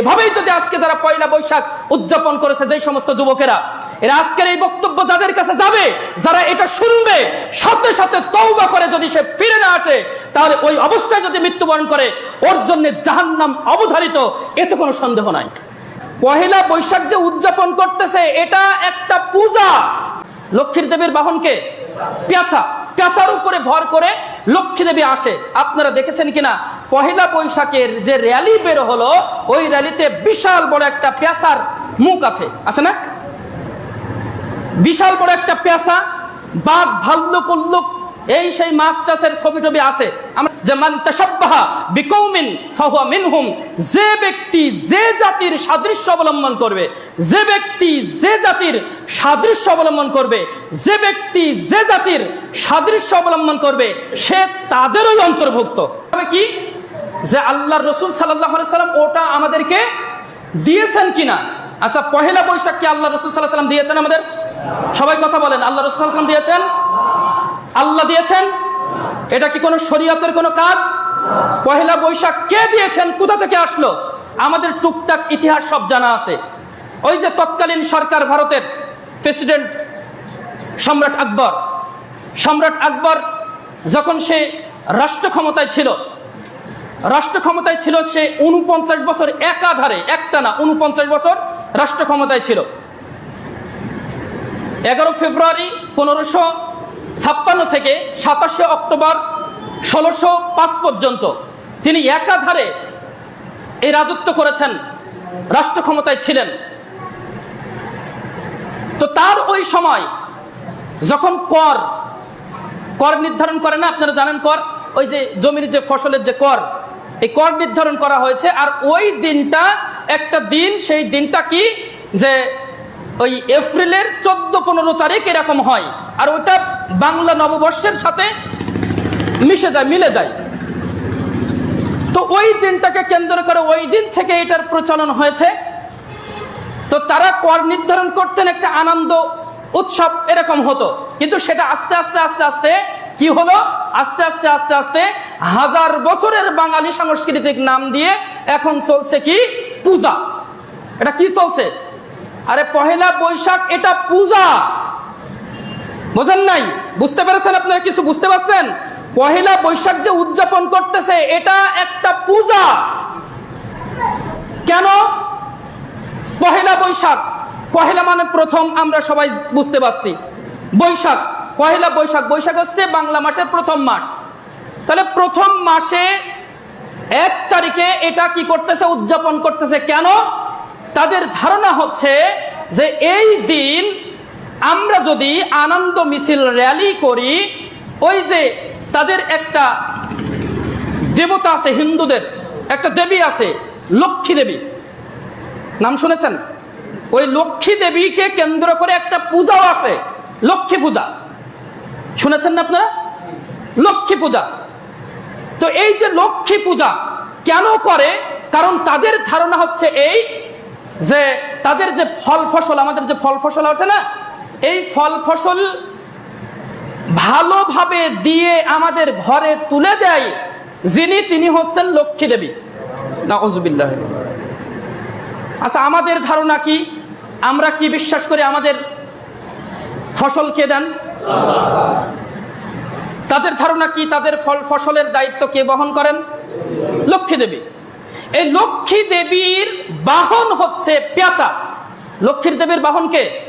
এভাবেই যদি আজকে তারা পয়লা বৈশাখ উদযাপন করেছে যে সমস্ত যুবকেরা, এরা আজকের এই বক্তব্য যাদের কাছে যাবে, যারা এটা শুনবে, সাথে সাথে তৌবা করে যদি সে ফিরে না আসে, তাহলে ওই অবস্থায় যদি মৃত্যুবরণ করে, ওর জন্য জাহান্নাম অবধারিত, এতে কোনো সন্দেহ নাই। পহেলা বৈশাখ যে উদযাপন করতেছে, এটা একটা পূজা। লক্ষ্মীর দেবীর বাহনকে পেঁচা পেঁচার উপরে ভর করে লক্ষ্মী দেবী আসে। আপনারা দেখেছেন কিনা? পহেলা বৈশাখের যে র্যালি বের হলো, ওই র্যালিতে বিশাল বড় একটা পেঁচার মুখ আছে। আছে না? বিশাল বড় একটা পেঁচা বাঘ ভাল্লুক উল্লুক এই সেই মাছ টাছের ছবি টবি আছে যে মান বিকৌমিন যে ব্যক্তি যে জাতির সাদৃশ্য অবলম্বন করবে, যে ব্যক্তি যে জাতির সাদৃশ্য অবলম্বন করবে, যে ব্যক্তি যে জাতির সাদৃশ্য অবলম্বন করবে, সে তাদেরই অন্তর্ভুক্ত। তবে কি? যে আল্লাহ রসুল সাল্লাহ সাল্লাম ওটা আমাদেরকে দিয়েছেন কিনা? আচ্ছা পহেলা বৈশাখ কি আল্লাহ রসুল সাল্লাহ সাল্লাম দিয়েছেন আমাদের? সবাই কথা বলেন। আল্লাহ রসুল সাল্লাম দিয়েছেন? আল্লাহ দিয়েছেন? এটা কি কোনো শরীয়তের কোনো কাজ? পহেলা বৈশাখ কে দিয়েছেন? কোথা থেকে আসলো? আমাদের টুকটাক ইতিহাস সব জানা আছে। ওই যে তৎকালীন সরকার ভারতের প্রেসিডেন্ট সম্রাট আকবর। সম্রাট আকবর যখন সে রাষ্ট্র ক্ষমতায় ছিল, রাষ্ট্র ক্ষমতায় ছিল সে উনপঞ্চাশ বছর একাধারে একটা না উনপঞ্চাশ বছর রাষ্ট্র ক্ষমতায় ছিল। এগারো ফেব্রুয়ারি পনেরোশো ছাপ্পান্ন থেকে সাতাশে অক্টোবর ষোলোশো পাঁচ পর্যন্ত তিনি একাধারে এই রাজত্ব করেছেন, রাষ্ট্র ক্ষমতায় ছিলেন। তো তার ওই সময় যখন কর কর নির্ধারণ করে না, আপনারা জানেন কর, ওই যে জমির যে ফসলের যে কর, এই কর নির্ধারণ করা হয়েছে, আর ওই দিনটা, একটা দিন, সেই দিনটা কি? যে ওই এপ্রিলের চোদ্দ পনেরো তারিখ এরকম হয়। আর ওটা বাংলা নববর্ষের সাথে মিশে যায়, মিলে যায়। তো ওই দিনটাকে কেন্দ্র করে ওই দিন থেকে এটার প্রচলন হয়েছে। তো তারা কর নির্ধারণ করতেন, একটা আনন্দ উৎসব এরকম হতো। কিন্তু সেটা আস্তে আস্তে আস্তে আস্তে কি হলো? আস্তে আস্তে আস্তে আস্তে হাজার বছরের বাঙালি সাংস্কৃতিক নাম দিয়ে এখন চলছে কি? পূজা। এটা কি চলছে? আরে পহেলা বৈশাখ, এটা পূজা। বোঝেন নাই? বুঝতে পেরেছেন আপনারা কিছু বুঝতে পারছেন? পহেলা বৈশাখ যে উদযাপন করতেছে, এটা একটা পূজা। কেন? পহেলা বৈশাখ। পহেলা মানে প্রথম, আমরা সবাই বুঝতে পারছি। বৈশাখ। পহেলা বৈশাখ। বৈশাখ হচ্ছে বাংলা মাসের প্রথম মাস। তাহলে প্রথম মাসে এক তারিখে এটা কি করতেছে, উদযাপন করতেছে। কেন? তাদের ধারণা হচ্ছে যে এই দিন আমরা যদি আনন্দ মিছিল র্যালি করি, ওই যে তাদের একটা দেবতা আছে, হিন্দুদের, একটা দেবী আছে, লক্ষ্মী দেবী। নাম শুনেছেন? ওই লক্ষ্মী দেবীকে কেন্দ্র করে একটা পূজাও আছে, লক্ষ্মী পূজা। শুনেছেন না আপনারা? লক্ষ্মী পূজা। তো এই যে লক্ষ্মী পূজা কেন করে? কারণ তাদের ধারণা হচ্ছে এই যে তাদের যে ফল ফসল, আমাদের যে ফল ফসল ওঠে না, এই ফল ফসল ভালোভাবে দিয়ে আমাদের ঘরে তুলে দেয় যিনি, তিনি হচ্ছেন লক্ষ্মী দেবী। না ওজবিল্লাহ আচ্ছা আমাদের ধারণা কি? আমরা কি বিশ্বাস করি আমাদের ফসল কে দেন? তাদের ধারণা কি? তাদের ফল ফসলের দায়িত্ব কে বহন করেন? লক্ষ্মী দেবী। এই লক্ষ্মী দেবীর বাহন হচ্ছে পেঁচা লক্ষ্মীর দেবীর বাহনকে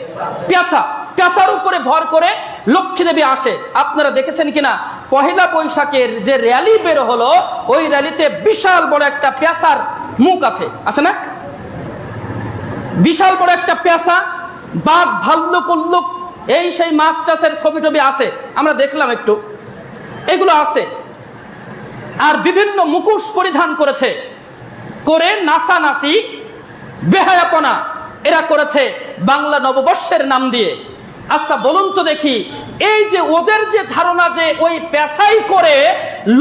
পেঁচা পেঁচার উপরে ভর করে লক্ষ্মী দেবী আসে। আপনারা দেখেছেন কিনা? পহেলা বৈশাখের যে র্যালি বের হলো, ওই র্যালিতে বিশাল বড় একটা পেঁচার মুখ আছে। আছে না? বিশাল বড় একটা পেঁচা বাঘ ভাল্লুক উল্লুক, এই সেই মাছ টাছের ছবি টবি আছে। আমরা দেখলাম একটু। এগুলো আছে। আর বিভিন্ন মুখোশ পরিধান করেছে। করে নাসা নাসি, বেহায়াপনা, এরা করেছে বাংলা নববর্ষের নাম দিয়ে। আচ্ছা বলুন তো দেখি, এই যে ওদের যে ধারণা যে ওই পেশাই করে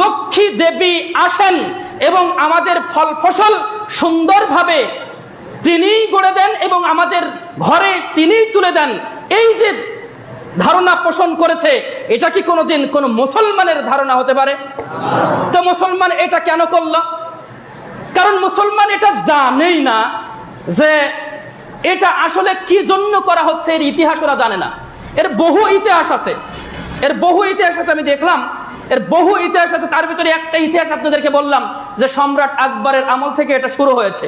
লক্ষ্মী দেবী আসেন এবং আমাদের ফল ফসল সুন্দরভাবে তিনিই গড়ে দেন এবং আমাদের ঘরে তিনিই তুলে দেন, এই যে ধারণা পোষণ করেছে, এটা কি কোনোদিন কোনো মুসলমানের ধারণা হতে পারে? তো মুসলমান এটা কেন করল? কারণ মুসলমান এটা জানেই না যে এটা আসলে কি জন্য করা হচ্ছে, এর ইতিহাস ওরা জানে না। এর বহু ইতিহাস আছে। এর বহু ইতিহাস আছে, আমি দেখলাম। এর বহু ইতিহাস আছে, তার ভিতরে একটা ইতিহাস আপনাদেরকে বললাম যে সম্রাট আকবরের আমল থেকে এটা শুরু হয়েছে।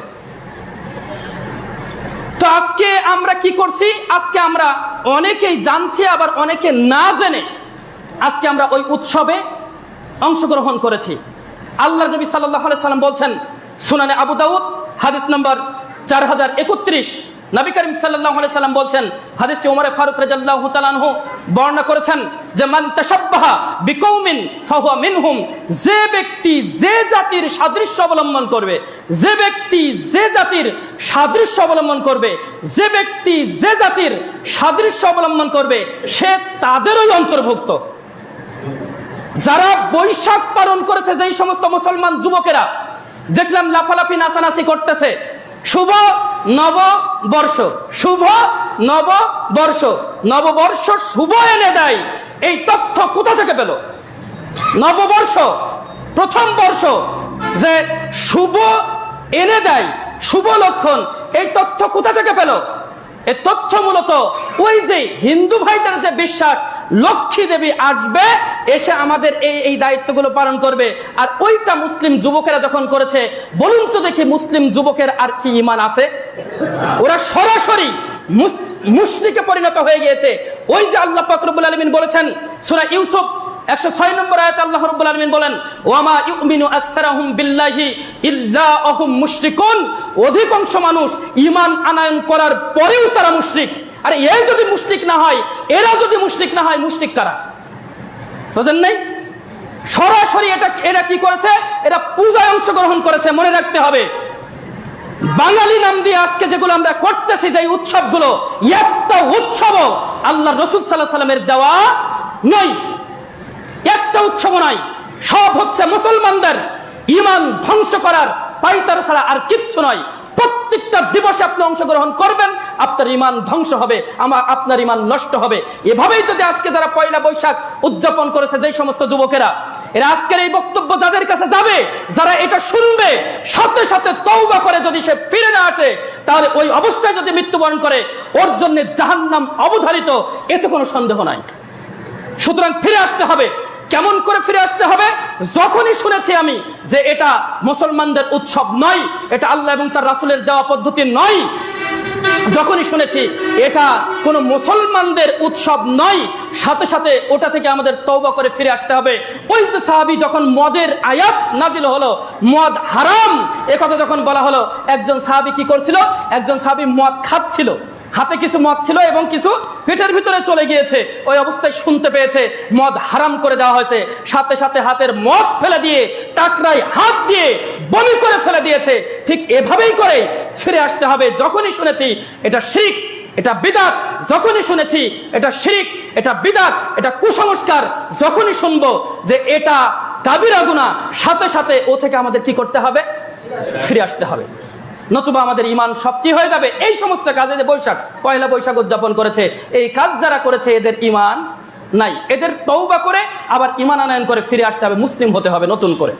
তো আজকে আমরা কি করছি? আজকে আমরা অনেকেই জানছি, আবার অনেকে না জেনে আজকে আমরা ওই উৎসবে অংশগ্রহণ করেছি। আল্লাহ নবী সাল্লাহ সাল্লাম বলছেন সুনানে আবু দাউদ, হাদিস নম্বর চার হাজার একত্রিশ। নবী করিম সাল্লাম বলছেন, হাদিসটি ওমরে ফারুক রাজাল্লাহ বর্ণনা করেছেন যে, মান যে ব্যক্তি যে জাতির সাদৃশ্য অবলম্বন করবে, যে ব্যক্তি যে জাতির সাদৃশ্য অবলম্বন করবে, যে ব্যক্তি যে জাতির সাদৃশ্য অবলম্বন করবে, সে তাদেরই অন্তর্ভুক্ত। যারা বৈশাখ পালন করেছে, যেই সমস্ত মুসলমান যুবকেরা দেখলাম লাফালাফি নাচানাচি করতেছে। শুভ নববর্ষ, শুভ নব নববর্ষ নববর্ষ শুভ এনে দেয়। এই তথ্য কোথা থেকে পেল? নববর্ষ, প্রথম বর্ষ যে শুভ এনে দেয়, শুভ লক্ষণ, এই তথ্য কোথা থেকে পেল? এই তথ্য মূলত ওই যে হিন্দু ভাইদের যে বিশ্বাস লক্ষ্মী দেবী আসবে, এসে আমাদের এই এই দায়িত্বগুলো পালন করবে। আর ওইটা মুসলিম যুবকেরা যখন করেছে, বলুন তো দেখি মুসলিম যুবকের আর কি ইমান আছে? ওরা সরাসরি মুস- মুশরিকে পরিণত হয়ে গিয়েছে। ওই যে আল্লাহ পাকরবুল আলমিন বলেছেন, সুরা ইউসুফ, একশো ছয় নম্বর আয়াত আল্লাহ রব্বুল আলমিন বলেন, ওয়ামা ইউমিনু আকতারাহুম বিল্লাহি ইল্লা অহুম মুশরিকুন। অধিকাংশ মানুষ ইমান আনায়ন করার পরেও তারা মুশরিক। আরে এই যদি মুশরিক না হয়, এরা যদি মুশরিক না হয়, মুশরিক কারা? বুঝেন নাই? সরাসরি এটা, এরা কি করেছে? এরা পূজায় অংশগ্রহণ করেছে, মনে রাখতে হবে। বাঙালি নাম দিয়ে আজকে যেগুলো আমরা করতেছি, যে উৎসবগুলো, একটা উৎসব আল্লাহ রসুল সাল্লাহ সাল্লামের দেওয়া নয়। একটা উৎসব নয় সব হচ্ছে মুসলমানদের ইমান ধ্বংস করার পাইতার ছাড়া আর কিচ্ছু নয়। প্রত্যেকটা দিবসে আপনি অংশগ্রহণ করবেন, আপনার ইমান ধ্বংস হবে আমার আপনার ইমান নষ্ট হবে। এভাবেই যদি আজকে যারা পয়লা বৈশাখ উদযাপন করেছে যে সমস্ত যুবকেরা, এরা আজকের এই বক্তব্য যাদের কাছে যাবে, যারা এটা শুনবে, সাথে সাথে তৌবা করে যদি সে ফিরে না আসে, তাহলে ওই অবস্থায় যদি মৃত্যুবরণ করে, ওর জন্য জাহান্নাম অবধারিত, এতে কোনো সন্দেহ নাই। সুতরাং ফিরে আসতে হবে। কেমন করে ফিরে আসতে হবে? যখনই শুনেছি আমি যে এটা মুসলমানদের উৎসব নয়, এটা আল্লাহ এবং তার রাসুলের দেওয়া পদ্ধতি নয়, যখনই শুনেছি এটা কোনো মুসলমানদের উৎসব নয়, সাথে সাথে ওটা থেকে আমাদের তৌবা করে ফিরে আসতে হবে। ওই তো সাহাবি যখন মদের আয়াত নাজিল হলো, মদ হারাম কথা যখন বলা হলো, একজন সাহাবি কি করছিল? একজন সাহাবি মদ খাচ্ছিল। হাতে কিছু মদ ছিল এবং কিছু পেটের ভিতরে চলে গিয়েছে। ওই অবস্থায় শুনতে পেয়েছে, মদ হারাম করে দেওয়া হয়েছে। সাথে সাথে হাতের মদ ফেলে দিয়ে টাকরাই হাত দিয়ে বমি করে ফেলে দিয়েছে। ঠিক এভাবেই করে ফিরে আসতে হবে, যখনই শুনেছি এটা শিখ এটা বিদাত, যখনই শুনেছি এটা শিরিক, এটা বিদাত, এটা কুসংস্কার, যখনই শুনব যে এটা কাবিরা গুণা সাথে সাথে ও থেকে আমাদের কি করতে হবে? ফিরে আসতে হবে। নতুবা আমাদের ইমান শক্তি হয়ে যাবে। এই সমস্ত কাজে যে বৈশাখ, পয়লা বৈশাখ উদযাপন করেছে, এই কাজ যারা করেছে, এদের ইমান নাই। এদের তৌবা করে আবার ইমান আনায়ন করে ফিরে আসতে হবে, মুসলিম হতে হবে নতুন করে।